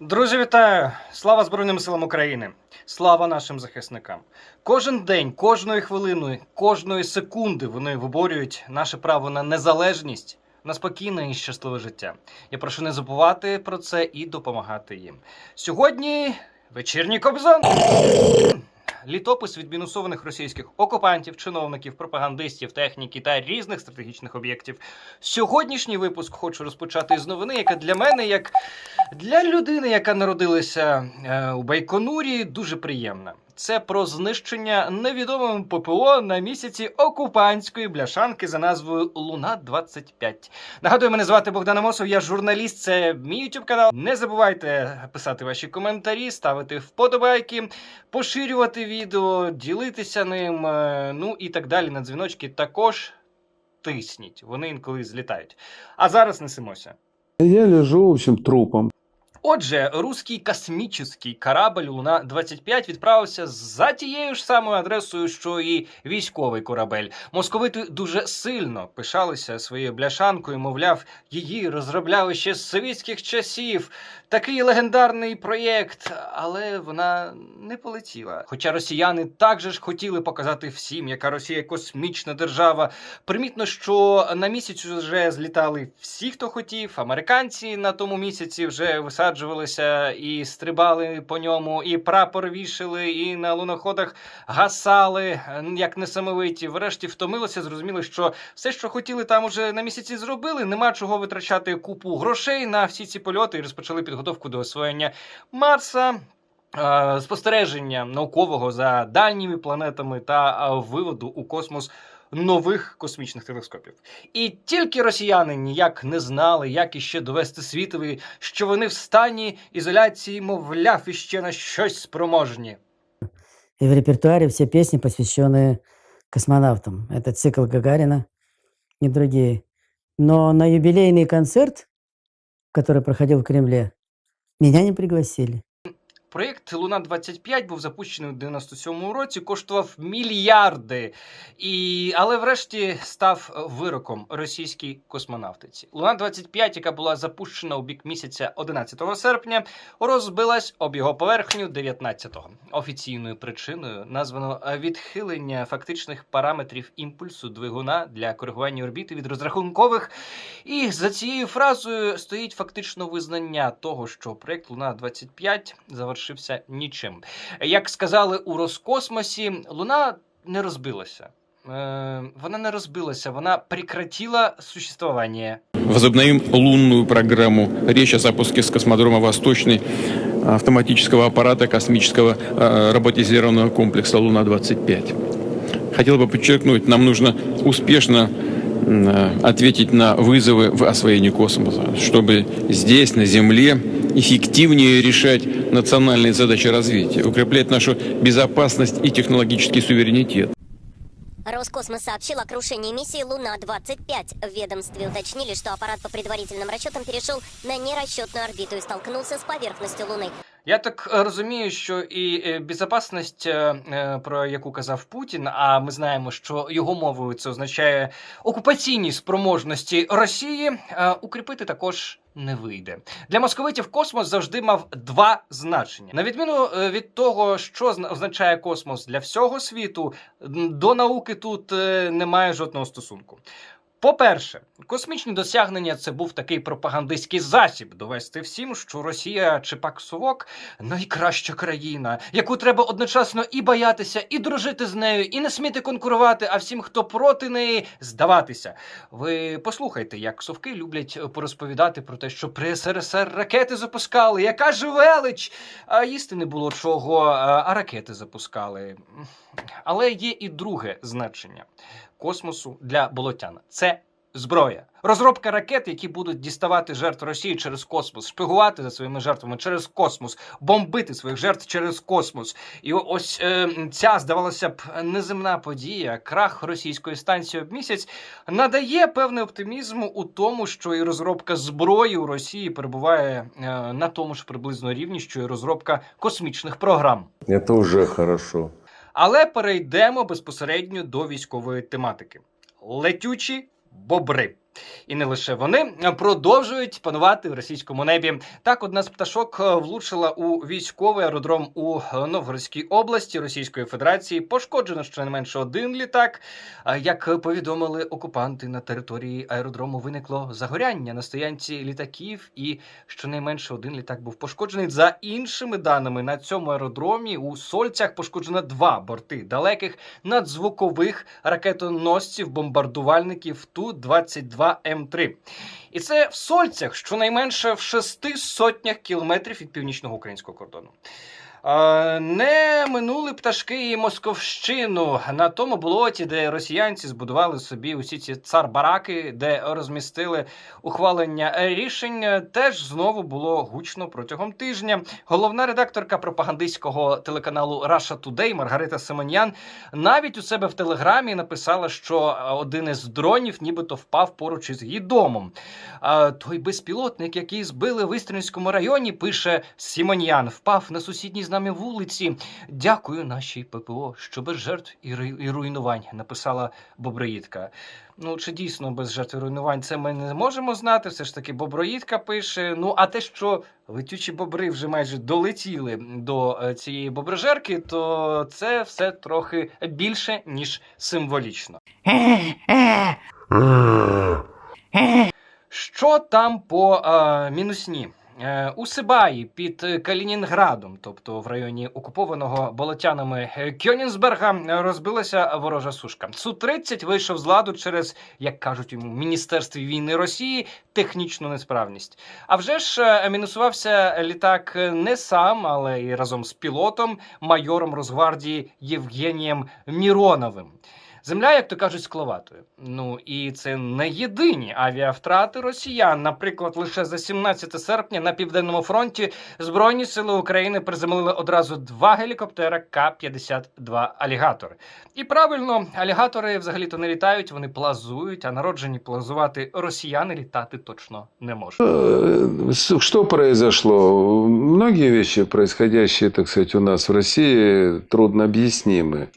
Друзі, вітаю! Слава Збройним силам України! Слава нашим захисникам! Кожен день, кожної хвилини, кожної секунди вони виборюють наше право на незалежність, на спокійне і щасливе життя. Я прошу не забувати про це і допомагати їм. Сьогодні вечірній кобзон. Літопис від мінусованих російських окупантів, чиновників, пропагандистів, техніки та різних стратегічних об'єктів. Сьогоднішній випуск хочу розпочати з новини, яка для мене, як для людини, яка народилася е, у Байконурі, дуже приємна. Це про знищення невідомим ППО на місяці окупантської бляшанки за назвою Луна 25 Нагадую, мене звати Богдан Амосов, я журналіст. Це мій YouTube канал. Не забувайте писати ваші коментарі, ставити вподобайки, поширювати відео, ділитися ним. е, Ну і так далі на дзвіночки також тисніть. Вони інколи злітають. А зараз несемося. Я лежу, в общем, трупом. Отже, руський космічний корабль Луна 25 відправився за тією ж самою адресою, що і військовий корабель. Московити дуже сильно пишалися своєю бляшанкою. Мовляв, її розробляли ще з совєтських часів. Такий легендарний проєкт, але вона не полетіла. Хоча росіяни також ж хотіли показати всім, яка Росія космічна держава. Примітно, що на місяць вже злітали всі, хто хотів. Американці на тому місяці вже висаджувалися і стрибали по ньому, і прапор вішали, і на луноходах гасали, як несамовиті. Врешті втомилися, зрозуміли, що все, що хотіли, там уже на місяці зробили. Нема чого витрачати купу грошей на всі ці польоти і розпочали підготовку до освоєння Марса. е, Спостереження наукового за дальніми планетами та е, виводу у космос нових космічних телескопів. І тільки росіяни ніяк не знали, як іще довести світові, що вони в стані ізоляції, мовляв, іще на щось спроможні. И в репертуаре все песни, посвященные космонавтам. Это цикл Гагарина и другие. Но на юбилейный концерт, который проходил в Кремле, меня не пригласили. Проєкт Луна 25 був запущений у 97-му році, коштував мільярди, і... але врешті став вироком російській космонавтиці. Луна 25, яка була запущена у бік місяця 11 серпня, розбилась об його поверхню 19-го. Офіційною причиною названо відхилення фактичних параметрів імпульсу двигуна для коригування орбіти від розрахункових. І за цією фразою стоїть фактично визнання того, що проєкт Луна 25 завершився нічим. Як сказали у Роскосмосі, Луна не розбилася. Е, Вона не розбилася, вона прекратила существование. Возобновим лунную программу. Речь о запуске с космодрома «Восточный» автоматического аппарата космического э, роботизированного комплекса «Луна-25». Хотел бы подчеркнуть, нам нужно успешно м, э, ответить на вызовы в освоении космоса, чтобы здесь, на Земле, эффективнее решать национальные задачи развития, укреплять нашу безопасность и технологический суверенитет. Роскосмос сообщил о крушении миссии «Луна-25». В ведомстве уточнили, что аппарат по предварительным расчетам перешел на нерасчетную орбиту и столкнулся с поверхностью Луны. Я так е, розумію, що і е, безопасність, е, е, про яку казав Путін, а ми знаємо, що його мовою це означає окупаційні спроможності Росії, е, укріпити також не вийде. Для московитів космос завжди мав два значення. На відміну е, від того, що зна- означає космос для всього світу, до науки тут е, немає жодного стосунку. По-перше, космічні досягнення це був такий пропагандистський засіб довести всім, що Росія чи пак Совок найкраща країна, яку треба одночасно і боятися, і дружити з нею, і не сміти конкурувати, а всім, хто проти неї, здаватися. Ви послухайте, як совки люблять порозповідати про те, що при СРСР ракети запускали, яка ж велич! А їсти не було чого, а ракети запускали. Але є і друге значення космосу для болотян. Це зброя. Розробка ракет, які будуть діставати жертв Росії через космос, шпигувати за своїми жертвами через космос, бомбити своїх жертв через космос. І ось е, ця, здавалося б, неземна подія, крах російської станції об місяць, надає певний оптимізм у тому, що і розробка зброї у Росії перебуває е, на тому ж приблизно рівні, що і розробка космічних програм. Это уже хорошо. Але перейдемо безпосередньо до військової тематики. Летючі бобри. І не лише вони е, продовжують панувати в російському небі. Так, одна з пташок е, влучила у військовий аеродром у е, Новгородській області Російської Федерації. Пошкоджено щонайменше один літак. Як повідомили окупанти на території аеродрому, виникло загоряння на стоянці літаків, і щонайменше один літак був пошкоджений. За іншими даними, на цьому аеродромі у Сольцях пошкоджено два борти далеких надзвукових ракетоносців бомбардувальників Ту-22 М3. І це в Сольцях, щонайменше в шести сотнях кілометрів від північного українського кордону. Не минули пташки і Московщину на тому болоті, де росіянці збудували собі усі ці цар-бараки, де розмістили ухвалення рішень, теж знову було гучно протягом тижня. Головна редакторка пропагандистського телеканалу Russia Today Маргарита Симоньян навіть у себе в телеграмі написала, що один із дронів нібито впав поруч із її домом. Той безпілотник, який збили в Істринському районі, пише Сімоньян, впав на сусідній з нами вулиці. Дякую нашій ППО, що без жертв і, ру- і руйнувань, написала Боброїдка. Ну, чи дійсно без жертв і руйнувань це ми не можемо знати. Все ж таки, Боброїдка пише. Ну, а те, що летючі бобри вже майже долетіли до е, цієї боброжерки, то це все трохи більше, ніж символічно. Що там по е, мінусні? Е, У Сибаї під Калінінградом, тобто в районі окупованого болотянами Кьонінсберга, розбилася ворожа сушка. Су-30 вийшов з ладу через, як кажуть йому, Міністерстві війни Росії технічну несправність. А вже ж е, мінусувався літак не сам, але і разом з пілотом, майором Росгвардії Євгенієм Міроновим. Земля, як то кажуть, скловатою. Ну і це не єдині авіавтрати росіян. Наприклад, лише за 17 серпня на південному фронті Збройні сили України приземлили одразу два гелікоптера К-52 алігатори. І правильно, алігатори взагалі-то не літають, вони плазують, а народжені плазувати росіяни літати точно не можуть. Э, с- Что произошло? Многие вещи, происходящие, так сказать, у нас в России, трудно объяснимы.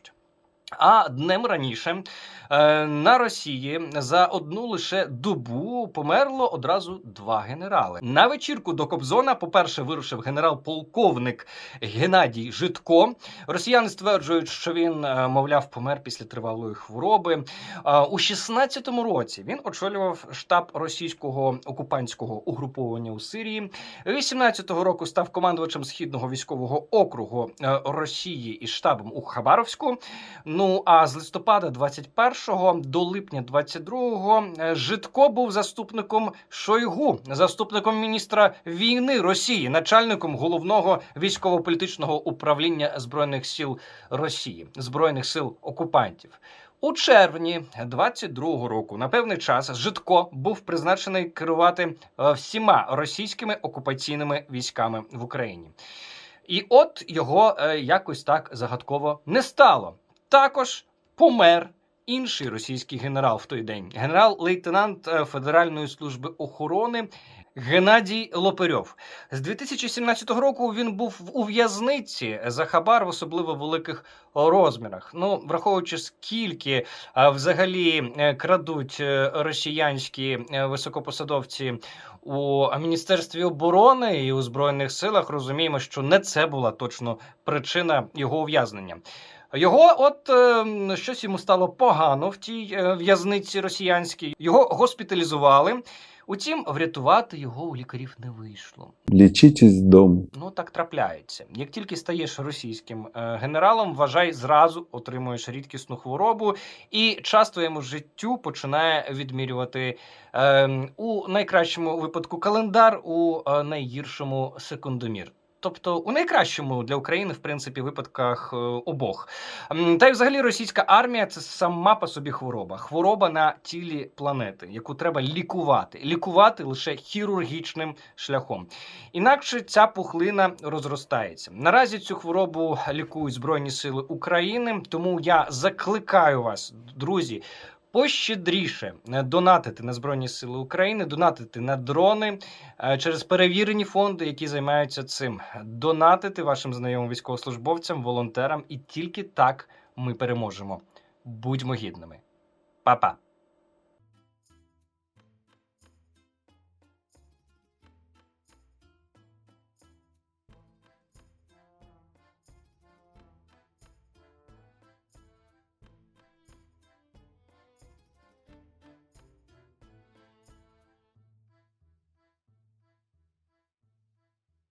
А днем раніше е, на Росії за одну лише добу померло одразу два генерали. На вечірку до Кобзона, по-перше, вирушив генерал-полковник Геннадій Житко. Росіяни стверджують, що він, е, мовляв, помер після тривалої хвороби. Е, У 16-му році він очолював штаб російського окупантського угруповання у Сирії. 18-го року став командувачем східного військового округу Росії із штабом у Хабаровську. Ну а з листопада 21-го до липня 22-го е, Житко був заступником Шойгу, заступником міністра війни Росії, начальником головного військово-політичного управління збройних сил Росії, збройних сил окупантів. У червні 22-го року на певний час Житко був призначений керувати е, всіма російськими окупаційними військами в Україні. І от його е, якось так загадково не стало. Також помер інший російський генерал в той день, генерал-лейтенант е, Федеральної служби охорони. Геннадій Лопарьов з 2017 року він був у в'язниці за хабар в особливо великих розмірах. Ну, враховуючи скільки е, взагалі е, крадуть росіянські високопосадовці у міністерстві оборони і у збройних силах, розуміємо, що не це була точно причина його ув'язнення. Його, от е, щось йому стало погано в тій е, в'язниці росіянській. Його госпіталізували. Утім, врятувати його у лікарів не вийшло. Лечитесь дома. Ну так трапляється. Як тільки стаєш російським е, генералом, вважай, зразу отримуєш рідкісну хворобу, і час твоєму життю починає відмірювати е, у найкращому випадку календар, у е, найгіршому секундомір. Тобто у найкращому для України, в принципі, випадках е, обох. Та й взагалі російська армія це сама по собі хвороба. Хвороба на тілі планети, яку треба лікувати. Лікувати лише хірургічним шляхом. Інакше ця пухлина розростається. Наразі цю хворобу лікують Збройні Сили України. Тому я закликаю вас, друзі. Пощедріше донатити на Збройні Сили України, донатити на дрони е, через перевірені фонди, які займаються цим. Донатити вашим знайомим військовослужбовцям, волонтерам, і тільки так ми переможемо. Будьмо гідними. Па-па!